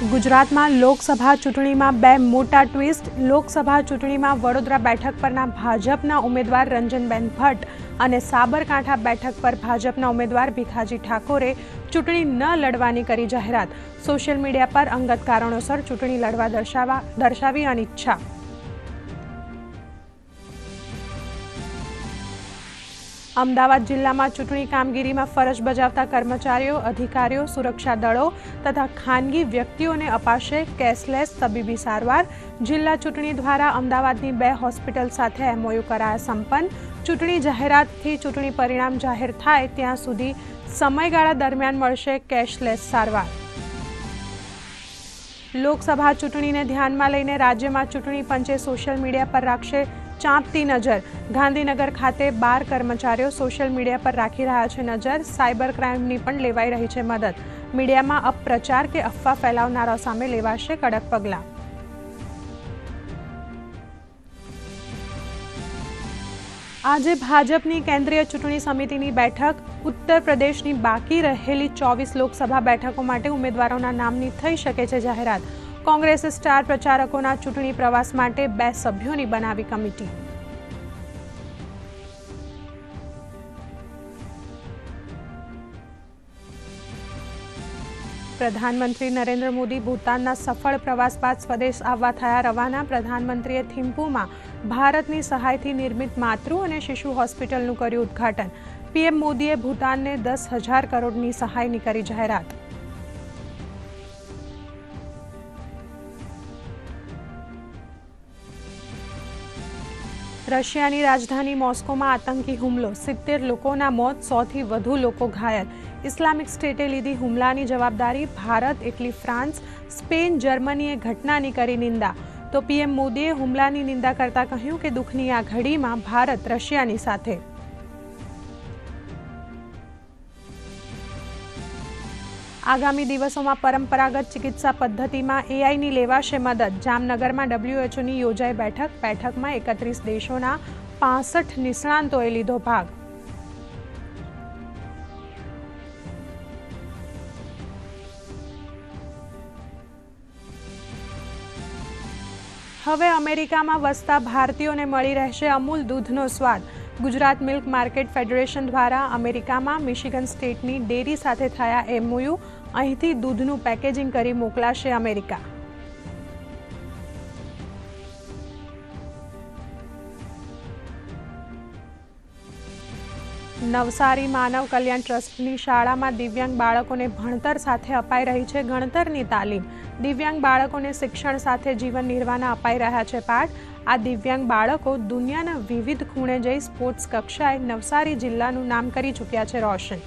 ગુજરાતમાં લોકસભા ચૂંટણીમાં બે મોટા ટ્વિસ્ટ. લોકસભા ચૂંટણીમાં વડોદરા બેઠક પરના ભાજપના ઉમેદવાર રંજનબેન ભટ્ટ અને સાબરકાંઠા બેઠક પર ભાજપના ઉમેદવાર ભીખાજી ઠાકોરે ચૂંટણી ન લડવાની કરી જાહેરાત. સોશિયલ મીડિયા પર અંગત કારણોસર ચૂંટણી લડવા દર્શાવવા દર્શાવી અનિચ્છા. અમદાવાદ જિલ્લામાં ચૂંટણી કામગીરીમાં ફરજ બજાવતા કર્મચારીઓ, અધિકારીઓ, સુરક્ષા દળો તથા ખાનગી વ્યક્તિઓને અપાશે કેશલેસ તબીબી સારવાર. જિલ્લા ચૂંટણી દ્વારા અમદાવાદની બે હોસ્પિટલ સાથે એમઓયુ કરાયા સંપન્ન. ચૂંટણી જાહેરાતથી ચૂંટણી પરિણામ જાહેર થાય ત્યાં સુધી સમયગાળા દરમિયાન મળશે કેશલેસ સારવાર. લોકસભા ચૂંટણીને ધ્યાનમાં લઈને રાજ્યમાં ચૂંટણી પંચે સોશિયલ મીડિયા પર રાખશે ચાંપતી નજર. ગાંધીનગર ખાતે બાર કર્મચારીઓ સોશિયલ મીડિયા પર રાખી રહ્યા છે નજર. સાયબર ક્રાઇમની પણ લેવાઈ રહી છે મદદ. મીડિયામાં અપપ્રચાર કે અફવા ફેલાવનારા સામે લેવાશે કડક પગલાં. આજે ભાજપની કેન્દ્રીય ચૂંટણી સમિતિની બેઠક. ઉત્તર પ્રદેશની બાકી રહેલી ચોવીસ લોકસભા બેઠકો માટે ઉમેદવારોના નામની થઈ શકે છે જાહેરાત. કોંગ્રેસે સ્ટાર પ્રચારકોના ચૂંટણી પ્રવાસ માટે બે સભ્યોની બનાવી કમિટી. પ્રધાનમંત્રી નરેન્દ્ર મોદી ભૂતાનના સફળ પ્રવાસ બાદ સ્વદેશ આવવા થયા રવાના. પ્રધાનમંત્રીએ થિમ્પુમાં ભારતની સહાયથી નિર્મિત માતૃ અને શિશુ હોસ્પિટલનું કર્યું ઉદ્ઘાટન. પીએમ મોદીએ ભૂતાનને દસ હજાર કરોડની સહાયની કરી જાહેરાત. રશિયાની રાજધાની મોસ્કોમાં આતંકી હુમલો. સિત્તેર લોકોના મોત, સોથી વધુ લોકો ઘાયલ. ઇસ્લામિક સ્ટેટે લીધી હુમલાની જવાબદારી ભારત ઇટલી ફ્રાન્સ, સ્પેન, જર્મનીએ ઘટનાની કરી નિંદા. તો પીએમ મોદીએ હુમલાની નિંદા કરતા કહ્યું કે દુઃખની આ ઘડીમાં ભારત રશિયાની સાથે આગામી દિવસોમાં પરંપરાગત ચિકિત્સા પદ્ધતિમાં એઆઈની લેવાશે મદદ. જામનગરમાં ડબ્લ્યુએચઓની યોજાઈ બેઠક. બેઠકમાં એકત્રીસ દેશોના પાસઠ નિષ્ણાંતોએ લીધો ભાગ. હવે અમેરિકામાં વસતા ભારતીયોને મળી રહેશે અમૂલ દૂધનો સ્વાદ. ગુજરાત મિલ્ક માર્કેટ ફેડરેશન દ્વારા અમેરિકામાં મિશિગન સ્ટેટની ડેરી સાથે થયા એમઓયુ અહીંથી દૂધનું પેકેજિંગ કરી મોકલાશે અમેરિકા. નવસારી માનવ કલ્યાણ ટ્રસ્ટની શાળામાં દિવ્યાંગ બાળકોને ભણતર સાથે અપાઈ રહી છે ગણતરની તાલીમ. દિવ્યાંગ બાળકોને શિક્ષણ સાથે જીવન નિર્વાહના અપાઈ રહ્યા છે પાઠ. આ દિવ્યાંગ બાળકો દુનિયાના વિવિધ ખૂણે જઈ સ્પોર્ટ્સ કક્ષાએ નવસારી જિલ્લાનું નામ કરી ચૂક્યા છે રોશન.